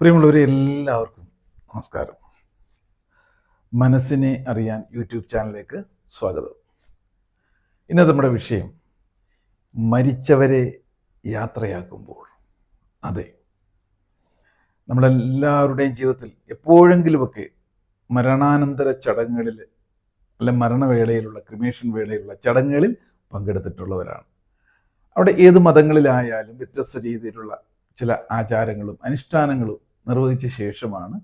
പ്രിയമുള്ളവരെ എല്ലാവർക്കും നമസ്കാരം. മനസ്സിനെ അറിയാൻ യൂട്യൂബ് ചാനലിലേക്ക് സ്വാഗതം. ഇന്നത്തെ നമ്മുടെ വിഷയം മരിച്ചവരെ യാത്രയാക്കുമ്പോൾ. അതെ നമ്മളെല്ലാവരുടെയും ജീവിതത്തിൽ എപ്പോഴെങ്കിലുമൊക്കെ മരണാനന്തര ചടങ്ങുകളിൽ അല്ലെ മരണവേളയിലുള്ള ക്രിമേഷൻ വേളയിലുള്ള ചടങ്ങുകളിൽ പങ്കെടുത്തിട്ടുള്ളവരാണ്. അവിടെ ഏത് മതങ്ങളിലായാലും വ്യത്യസ്ത രീതിയിലുള്ള ചില ആചാരങ്ങളും അനുഷ്ഠാനങ്ങളും നിർവഹിച്ച ശേഷമാണ്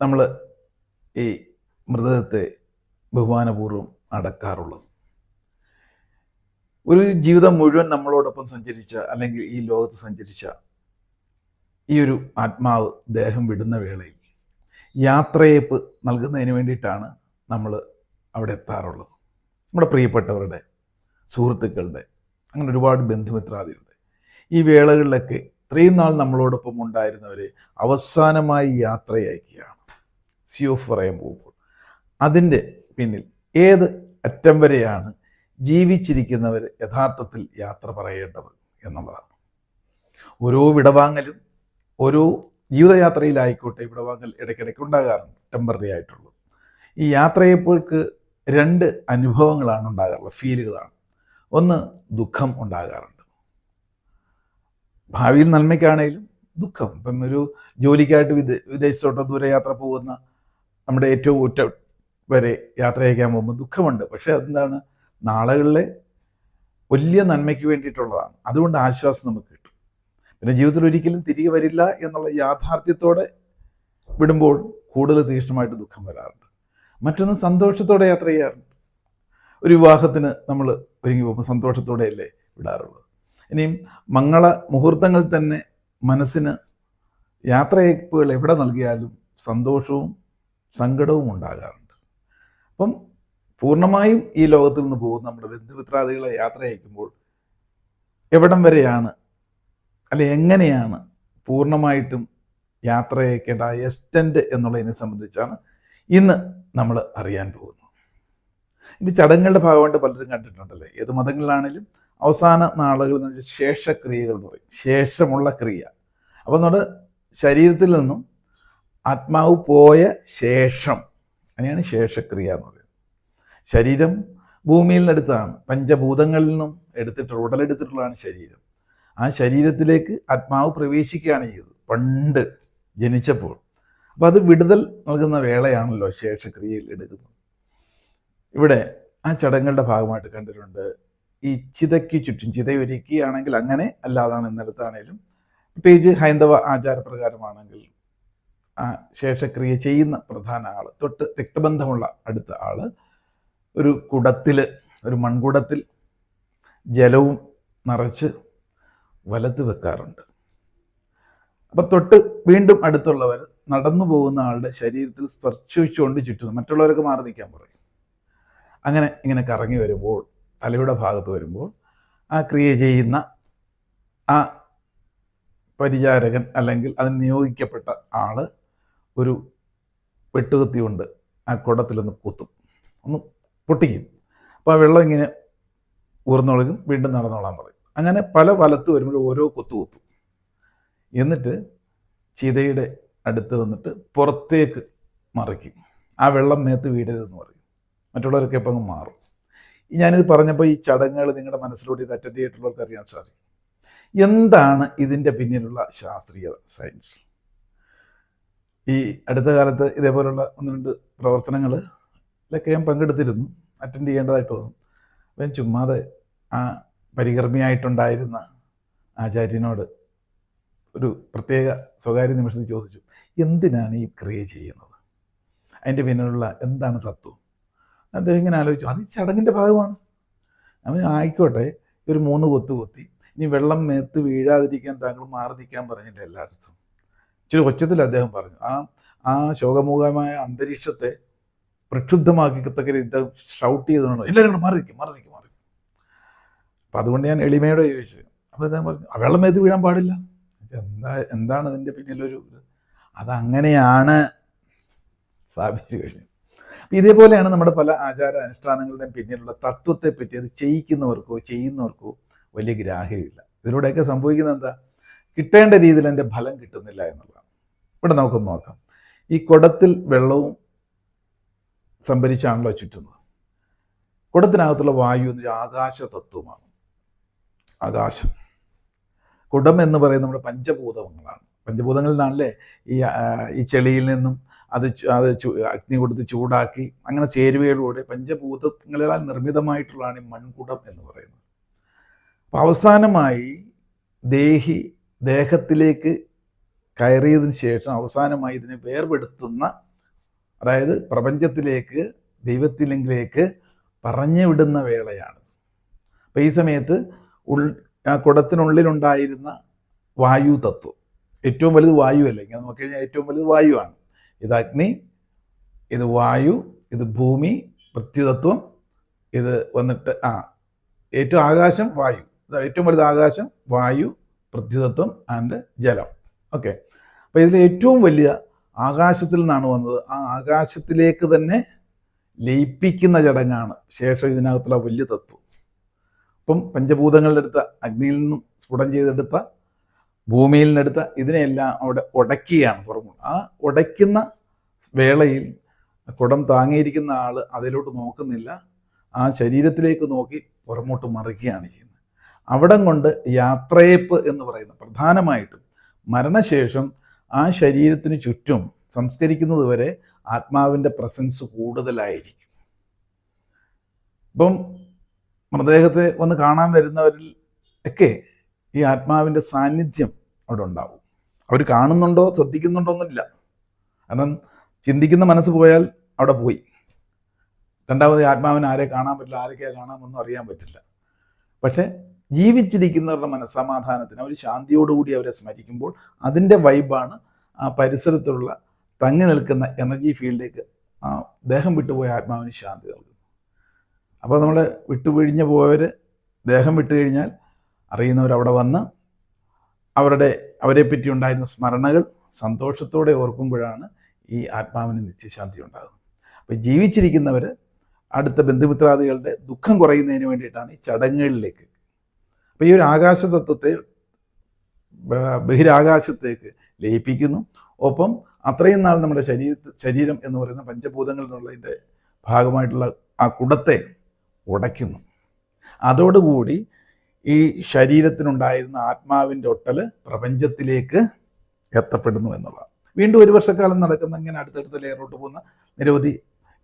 നമ്മൾ ഈ മൃതദേഹത്തെ ബഹുമാനപൂർവം അടക്കാറുള്ളത്. ഒരു ജീവിതം മുഴുവൻ നമ്മളോടൊപ്പം സഞ്ചരിച്ച അല്ലെങ്കിൽ ഈ ലോകത്ത് സഞ്ചരിച്ച ഈ ഒരു ആത്മാവ് ദേഹം വിടുന്ന വേളയിൽ യാത്രയേപ്പ് നൽകുന്നതിന് വേണ്ടിയിട്ടാണ് നമ്മൾ അവിടെ എത്താറുള്ളത്. നമ്മുടെ പ്രിയപ്പെട്ടവരുടെ സുഹൃത്തുക്കളുടെ അങ്ങനെ ഒരുപാട് ബന്ധുമിത്രാദികളുടെ ഈ വേളകളിലൊക്കെ ഇത്രയും നാൾ നമ്മളോടൊപ്പം ഉണ്ടായിരുന്നവരെ അവസാനമായി യാത്രയയക്കുകയാണ് സി ഓഫ് പറയാൻ പോകുമ്പോൾ. അതിന്റെ പിന്നിൽ ഏത് അറ്റം വരെയാണ് ജീവിച്ചിരിക്കുന്നവർ യഥാർത്ഥത്തിൽ യാത്ര പറയേണ്ടത് എന്നുള്ളതാണ്. ഓരോ വിടവാങ്ങലും ഓരോ ജീവിതയാത്രയിലായിക്കോട്ടെ വിടവാങ്ങൽ ഇടയ്ക്കിടയ്ക്ക് ഉണ്ടാകാറുണ്ട് ടെമ്പററി ആയിട്ടുള്ളത് ഈ യാത്രയപ്പോൾക്ക് രണ്ട് അനുഭവങ്ങളാണ് ഉണ്ടാകാറുള്ളത് ഫീലുകളാണ് ഒന്ന് ദുഃഖം ഉണ്ടാകാറുണ്ട്. ഭാവിയിൽ നന്മയ്ക്കാണെങ്കിലും ദുഃഖം. ഇപ്പം ഒരു ജോലിക്കായിട്ട് വിദേ വിദേശത്തോട്ടോ ദൂരയാത്ര പോകുന്ന നമ്മുടെ ഏറ്റവും ഒറ്റ വരെ യാത്ര അയക്കാൻ പോകുമ്പോൾ ദുഃഖമുണ്ട്. പക്ഷേ അതെന്താണ്? നാളുകളിലെ വലിയ നന്മയ്ക്ക് വേണ്ടിയിട്ടുള്ളതാണ്. അതുകൊണ്ട് ആശ്വാസം നമുക്ക് കിട്ടും. പിന്നെ ജീവിതത്തിൽ ഒരിക്കലും തിരികെ വരില്ല എന്നുള്ള യാഥാർത്ഥ്യത്തോടെ വിടുമ്പോൾ കൂടുതൽ തീക്ഷ്ണമായിട്ട് ദുഃഖം വരാറുണ്ട്. മറ്റൊന്ന് സന്തോഷത്തോടെ യാത്ര ചെയ്യാറുണ്ട്. ഒരു വിവാഹത്തിന് നമ്മൾ ഒരുങ്ങി പോകുമ്പോൾ സന്തോഷത്തോടെയല്ലേ വിടാറുള്ളത്? ഇനിയും മംഗള മുഹൂർത്തങ്ങൾ തന്നെ മനസ്സിന് യാത്രയയപ്പുകൾ എവിടെ നൽകിയാലും സന്തോഷവും സങ്കടവും ഉണ്ടാകാറുണ്ട്. അപ്പം പൂർണമായും ഈ ലോകത്തിൽ നിന്ന് പോകുന്ന നമ്മുടെ ബന്ധുമിത്രാദികളെ യാത്ര അയക്കുമ്പോൾ എവിടം വരെയാണ് അല്ലെ എങ്ങനെയാണ് പൂർണമായിട്ടും യാത്ര അയക്കേണ്ട ആ എസ്റ്റന്റ് എന്നുള്ളതിനെ സംബന്ധിച്ചാണ് ഇന്ന് നമ്മൾ അറിയാൻ പോകുന്നത്. ഇത് ചടങ്ങുകളുടെ ഭാഗമായിട്ട് പലരും കണ്ടിട്ടുണ്ടല്ലേ? ഏത് മതങ്ങളിലാണെങ്കിലും അവസാന നാളുകൾ എന്ന് വെച്ചാൽ ശേഷക്രിയകൾ എന്ന് പറയും. ശേഷമുള്ള ക്രിയ. അപ്പം നമ്മുടെ ശരീരത്തിൽ നിന്നും ആത്മാവ് പോയ ശേഷം അങ്ങനെയാണ് ശേഷക്രിയ എന്ന് പറയുന്നത്. ശരീരം ഭൂമിയിൽ നിന്നെടുത്താണ് പഞ്ചഭൂതങ്ങളിൽ നിന്നും എടുത്തിട്ടുള്ള ഉടലെടുത്തിട്ടുള്ളതാണ് ശരീരം. ആ ശരീരത്തിലേക്ക് ആത്മാവ് പ്രവേശിക്കുകയാണ് ചെയ്തത് പണ്ട് ജനിച്ചപ്പോൾ. അപ്പോൾ അത് വിടുതൽ നൽകുന്ന വേളയാണല്ലോ ശേഷക്രിയയിൽ എടുക്കുന്നത്. ഇവിടെ ആ ചടങ്ങുകളുടെ ഭാഗമായിട്ട് കണ്ടിട്ടുണ്ട്. ഈ ചിതയ്ക്ക് ചുറ്റും ചിതയൊരുക്കുകയാണെങ്കിൽ അങ്ങനെ അല്ലാതാണ് ഇന്നലത്താണേലും. പ്രത്യേകിച്ച് ഹൈന്ദവ ആചാരപ്രകാരമാണെങ്കിൽ ആ ശേഷക്രിയ ചെയ്യുന്ന പ്രധാന ആൾ തൊട്ട് രക്തബന്ധമുള്ള അടുത്ത ആൾ ഒരു കുടത്തിൽ ഒരു മൺകുടത്തിൽ ജലവും നിറച്ച് വലത്ത് വെക്കാറുണ്ട്. അപ്പൊ തൊട്ട് വീണ്ടും അടുത്തുള്ളവർ നടന്നു പോകുന്ന ആളുടെ ശരീരത്തിൽ സ്പർശിച്ചുകൊണ്ട് ചുറ്റുന്നു മറ്റുള്ളവർക്ക് മാറി നിൽക്കാൻ പറയും. അങ്ങനെ ഇങ്ങനെ കറങ്ങി വരുമ്പോൾ തലയുടെ ഭാഗത്ത് വരുമ്പോൾ ആ ക്രിയ ചെയ്യുന്ന ആ പരിചാരകൻ അല്ലെങ്കിൽ അതിന് നിയോഗിക്കപ്പെട്ട ആൾ ഒരു വെട്ടുകത്തി കൊണ്ട് ആ കുടത്തിലൊന്ന് കുത്തും. ഒന്ന് പൊട്ടിക്കും. അപ്പോൾ ആ വെള്ളം ഇങ്ങനെ ഊർന്നൊഴുകും വീണ്ടും നടന്നോളാൻ പറയും. അങ്ങനെ പല വലത്ത് വരുമ്പോൾ ഓരോ കൊത്തു കുത്തും. എന്നിട്ട് ചിതയുടെ അടുത്ത് വന്നിട്ട് പുറത്തേക്ക് മറിക്കും. ആ വെള്ളം മേത്ത് വീടരുതെന്ന് പറയും. മറ്റുള്ളവരൊക്കെ ഇപ്പം അങ്ങ് മാറും. ഞാനിത് പറഞ്ഞപ്പോൾ ഈ ചടങ്ങുകൾ നിങ്ങളുടെ മനസ്സിലൂടെ ഇത് അറ്റൻഡ് ചെയ്തിട്ടുള്ളവർക്ക് അറിയാൻ സാധിക്കും. എന്താണ് ഇതിന്റെ പിന്നിലുള്ള ശാസ്ത്രീയത സയൻസ് ഈ അടുത്ത കാലത്ത് ഇതേപോലുള്ള ഒന്ന് രണ്ട് പ്രവർത്തനങ്ങളിലൊക്കെ ഞാൻ പങ്കെടുത്തിരുന്നു അറ്റൻഡ് ചെയ്യേണ്ടതായിട്ട് തോന്നും അപ്പം ചുമ്മാതെ ആ പരികർമ്മിയായിട്ടുണ്ടായിരുന്ന ആചാര്യനോട് ഒരു പ്രത്യേക സ്വകാര്യ നിമിഷത്തിൽ ചോദിച്ചു എന്തിനാണ് ഈ ക്രിയ ചെയ്യുന്നത്? അതിന്റെ പിന്നിലുള്ള എന്താണ് തത്വം? അദ്ദേഹം ഇങ്ങനെ ആലോചിച്ചു. അത് ചടങ്ങിന്റെ ഭാഗമാണ്. അവൻ ആയിക്കോട്ടെ ഒരു മൂന്ന് കൊത്തു കൊത്തി. ഇനി വെള്ളം മേത്ത് വീഴാതിരിക്കാൻ താങ്കൾ മാറി നിൽക്കാൻ പറഞ്ഞില്ല എല്ലായിടത്തും. ഇച്ചിരി ഒച്ചത്തിൽ അദ്ദേഹം പറഞ്ഞു ആ ആ ശോകമുഖമായ അന്തരീക്ഷത്തെ പ്രക്ഷുബ്ധമാക്കിത്തക്ക ഇദ്ദേഹം ഷൗട്ട് ചെയ്തുകൊണ്ട് എല്ലാവരും കൂടെ മാറി നിൽക്കും മാറി നിൽക്കും മാറി അപ്പം അതുകൊണ്ട് ഞാൻ എളിമയോടെ ചോദിച്ചത് അപ്പോൾ അദ്ദേഹം പറഞ്ഞു "ആ വെള്ളം മേത്ത് വീഴാൻ പാടില്ല. എന്താ എന്താണ് അതിന്റെ പിന്നിലൊരു ഇത്?" അതങ്ങനെയാണ് സ്ഥാപിച്ചു കഴിഞ്ഞു ഇതേപോലെയാണ് നമ്മുടെ പല ആചാര അനുഷ്ഠാനങ്ങളുടെയും പിന്നിലുള്ള തത്വത്തെ പറ്റി അത് ചെയ്യിക്കുന്നവർക്കോ ചെയ്യുന്നവർക്കോ വലിയ ഗ്രാഹ്യമില്ല. ഇതിലൂടെയൊക്കെ സംഭവിക്കുന്നത് എന്താ? കിട്ടേണ്ട രീതിയിൽ എന്റെ ഫലം കിട്ടുന്നില്ല എന്നുള്ളതാണ്. ഇവിടെ നമുക്കൊന്ന് നോക്കാം. ഈ കുടത്തിൽ വെള്ളവും സംഭരിച്ചാണല്ലോ ചുറ്റുന്നത്. കുടത്തിനകത്തുള്ള വായു എന്നൊരു ആകാശ തത്വമാണ് ആകാശം. കുടം എന്ന് പറയുന്നത് നമ്മുടെ പഞ്ചഭൂതങ്ങളാണ്. പഞ്ചഭൂതങ്ങളിൽ നിന്നാണല്ലേ ഈ ഈ ചെളിയിൽ നിന്നും അത് അത് അഗ്നി കൊടുത്ത് ചൂടാക്കി അങ്ങനെ ചേരുവയിലൂടെ പഞ്ചഭൂതങ്ങളാൽ നിർമ്മിതമായിട്ടുള്ളതാണ് ഈ മൺകുടം എന്ന് പറയുന്നത്. അപ്പോൾ അവസാനമായി ദേഹി ദേഹത്തിലേക്ക് കയറിയതിന് ശേഷം അവസാനമായി ഇതിനെ വേർപെടുത്തുന്ന അതായത് പ്രപഞ്ചത്തിലേക്ക് ദൈവത്തിലെങ്കിലേക്ക് പറഞ്ഞു വിടുന്ന വേളയാണ്. അപ്പം ഈ സമയത്ത് ഉൾ ആ കുടത്തിനുള്ളിലുണ്ടായിരുന്ന വായു തത്വം. ഏറ്റവും വലുത് വായു അല്ലെങ്കിൽ ഇങ്ങനെ നോക്കിക്കഴിഞ്ഞാൽ ഏറ്റവും വലുത് വായുവാണ്. ഇത് അഗ്നി ഇത് വായു ഇത് ഭൂമി പൃഥ്വിതത്വം ഇത് വന്നിട്ട് ആ ഏറ്റവും ആകാശം വായു. ഏറ്റവും വലുത് ആകാശം വായു പൃഥ്വിതത്വം ആൻഡ് ജലം. ഓക്കെ അപ്പോൾ ഇതിൽ ഏറ്റവും വലിയ ആകാശത്തിൽ നിന്നാണ് വന്നത്. ആ ആകാശത്തിലേക്ക് തന്നെ ലയിപ്പിക്കുന്ന ചടങ്ങാണ്. ശേഷം ഇതിനകത്തുള്ള വലിയ തത്വം. അപ്പം പഞ്ചഭൂതങ്ങളുടെ അടുത്ത അഗ്നിയിൽ നിന്നും സ്ഫുടം ചെയ്തെടുത്ത ഭൂമിയിൽ നിന്നെടുത്ത ഇതിനെയെല്ലാം അവിടെ ഉടക്കുകയാണ് പുറമു ആ ഉടയ്ക്കുന്ന വേളയിൽ കുടം താങ്ങിയിരിക്കുന്ന ആൾ അതിലോട്ട് നോക്കുന്നില്ല. ആ ശരീരത്തിലേക്ക് നോക്കി പുറമോട്ട് മറിക്കുകയാണ് ചെയ്യുന്നത്. അവിടം കൊണ്ട് യാത്രയേപ്പ് എന്ന് പറയുന്ന പ്രധാനമായിട്ടും മരണശേഷം ആ ശരീരത്തിന് ചുറ്റും സംസ്കരിക്കുന്നത് വരെ ആത്മാവിന്റെ പ്രസൻസ് കൂടുതലായിരിക്കും. ഇപ്പം മൃതദേഹത്തെ വന്ന് കാണാൻ വരുന്നവരിൽ ഒക്കെ ഈ ആത്മാവിന്റെ സാന്നിധ്യം അവിടെ ഉണ്ടാവും. അവർ കാണുന്നുണ്ടോ ശ്രദ്ധിക്കുന്നുണ്ടോ എന്നില്ല. കാരണം ചിന്തിക്കുന്ന മനസ്സ് പോയാൽ അവിടെ പോയി. രണ്ടാമത് ആത്മാവിന് ആരെ കാണാൻ പറ്റില്ല ആരൊക്കെയാണ് കാണാമെന്നും അറിയാൻ പറ്റില്ല. പക്ഷേ ജീവിച്ചിരിക്കുന്നവരുടെ മനസ്സമാധാനത്തിന് അവർ ശാന്തിയോടുകൂടി അവരെ സ്മരിക്കുമ്പോൾ അതിന്റെ വൈബാണ് ആ പരിസരത്തുള്ള തങ്ങി നിൽക്കുന്ന എനർജി ഫീൽഡിലേക്ക് ആ ദേഹം വിട്ടുപോയ ആത്മാവിന് ശാന്തി നൽകുന്നു അപ്പോൾ നമ്മൾ വിട്ടുപിഴിഞ്ഞ് പോയവർ ദേഹം വിട്ടു കഴിഞ്ഞാൽ അറിയുന്നവർ അവിടെ വന്ന് അവരുടെ അവരെ പറ്റി ഉണ്ടായിരുന്ന സ്മരണകൾ സന്തോഷത്തോടെ ഓർക്കുമ്പോഴാണ് ഈ ആത്മാവിന് നിത്യശാന്തി ഉണ്ടാകുന്നത്. അപ്പോൾ ജീവിച്ചിരിക്കുന്നവർ അടുത്ത ബന്ധുമിത്രാദികളുടെ ദുഃഖം കുറയുന്നതിന് വേണ്ടിയിട്ടാണ് ഈ ചടങ്ങുകളിലേക്ക്. അപ്പോൾ ഈ ഒരു ആകാശ തത്വത്തെ ബ- ബഹിരാകാശത്തേക്ക് ലയിപ്പിക്കുന്നു. ഒപ്പം അത്രയും നാൾ നമ്മുടെ ശരീര ശരീരം എന്ന് പറയുന്ന പഞ്ചഭൂതങ്ങൾ എന്നുള്ളതിന്റെ ഭാഗമായിട്ടുള്ള ആ കുടത്തെ ഉടയ്ക്കുന്നു. അതോടുകൂടി ഈ ശരീരത്തിനുണ്ടായിരുന്ന ആത്മാവിന്റെ ഒട്ടൽ പ്രപഞ്ചത്തിലേക്ക് എത്തപ്പെടുന്നു എന്നുള്ളതാണ്. വീണ്ടും ഒരു വർഷക്കാലം നടക്കുന്ന ഇങ്ങനെ അടുത്തടുത്ത ലെയറിലോട്ട് പോകുന്ന നിരവധി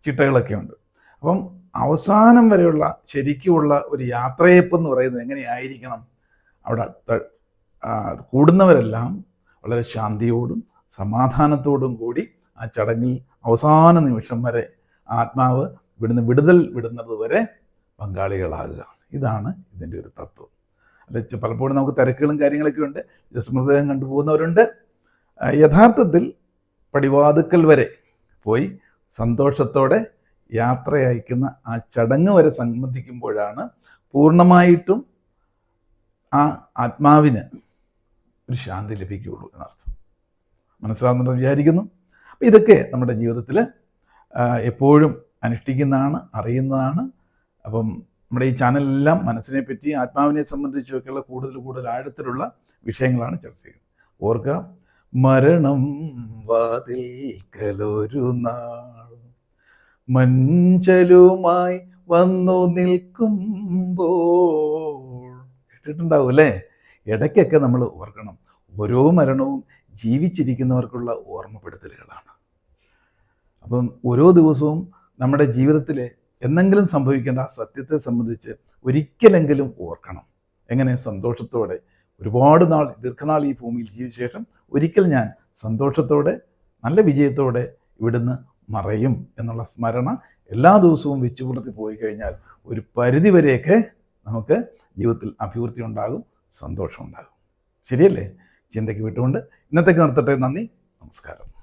ചിട്ടകളൊക്കെ ഉണ്ട്. അപ്പം അവസാനം വരെയുള്ള ശരിക്കുമുള്ള ഒരു യാത്രയപ്പ് എന്ന് പറയുന്നത് എങ്ങനെയായിരിക്കണം? അവിടെ കൂടുന്നവരെല്ലാം വളരെ ശാന്തിയോടും സമാധാനത്തോടും കൂടി ആ ചടങ്ങിൽ അവസാന നിമിഷം വരെ ആത്മാവ് ഇവിടുന്ന് വിടുതൽ വിടുന്നത് വരെ പങ്കാളികളാകുക. ഇതാണ് ഇതിന്റെ ഒരു തത്വം. അല്ല പലപ്പോഴും നമുക്ക് തിരക്കുകളും കാര്യങ്ങളൊക്കെ ഉണ്ട്. ജസ്മൃതദേഹം കണ്ടുപോകുന്നവരുണ്ട്. യഥാർത്ഥത്തിൽ പടിവാതുക്കൽ വരെ പോയി സന്തോഷത്തോടെ യാത്ര അയക്കുന്ന ആ ചടങ്ങ് വരെ സംബന്ധിക്കുമ്പോഴാണ് പൂർണമായിട്ടും ആ ആത്മാവിന് ഒരു ശാന്തി ലഭിക്കുകയുള്ളൂ എന്നർത്ഥം. മനസ്സിലാവുന്നുണ്ടെന്ന് വിചാരിക്കുന്നു. അപ്പം ഇതൊക്കെ നമ്മുടെ ജീവിതത്തിൽ എപ്പോഴും അനുഷ്ഠിക്കുന്നതാണ് അറിയുന്നതാണ്. അപ്പം നമ്മുടെ ഈ ചാനലെല്ലാം മനസ്സിനെ പറ്റി ആത്മാവിനെ സംബന്ധിച്ചൊക്കെയുള്ള കൂടുതൽ കൂടുതൽ ആഴത്തിലുള്ള വിഷയങ്ങളാണ് ചർച്ച ചെയ്യുന്നത്. ഓർക്കുക മരണം വാതിൽക്കലൊരു നാൾ. മഞ്ചലുമായി വന്നു നിൽക്കുമ്പോൾ. കേട്ടിട്ടുണ്ടാവും അല്ലേ? ഇടയ്ക്കൊക്കെ നമ്മൾ ഓർക്കണം. ഓരോ മരണവും ജീവിച്ചിരിക്കുന്നവർക്കുള്ള ഓർമ്മപ്പെടുത്തലുകളാണ്. അപ്പം ഓരോ ദിവസവും നമ്മുടെ ജീവിതത്തിൽ എന്തെങ്കിലും സംഭവിക്കേണ്ട ആ സത്യത്തെ സംബന്ധിച്ച് ഒരിക്കലെങ്കിലും ഓർക്കണം. എങ്ങനെ? സന്തോഷത്തോടെ. ഒരുപാട് നാൾ ദീർഘനാൾ ഈ ഭൂമിയിൽ ജീവിച്ച ശേഷം ഒരിക്കൽ ഞാൻ സന്തോഷത്തോടെ നല്ല വിജയത്തോടെ ഇവിടുന്ന് മറയും എന്നുള്ള സ്മരണ എല്ലാ ദിവസവും വെച്ചു പുലർത്തി പോയി കഴിഞ്ഞാൽ ഒരു പരിധിവരെയൊക്കെ നമുക്ക് ജീവിതത്തിൽ അഭിവൃദ്ധി ഉണ്ടാകും സന്തോഷം ഉണ്ടാകും. ശരിയല്ലേ? ചിന്തയ്ക്ക് വിട്ടുകൊണ്ട് ഇന്നത്തേക്ക് നിർത്തട്ടെ. നന്ദി. നമസ്കാരം.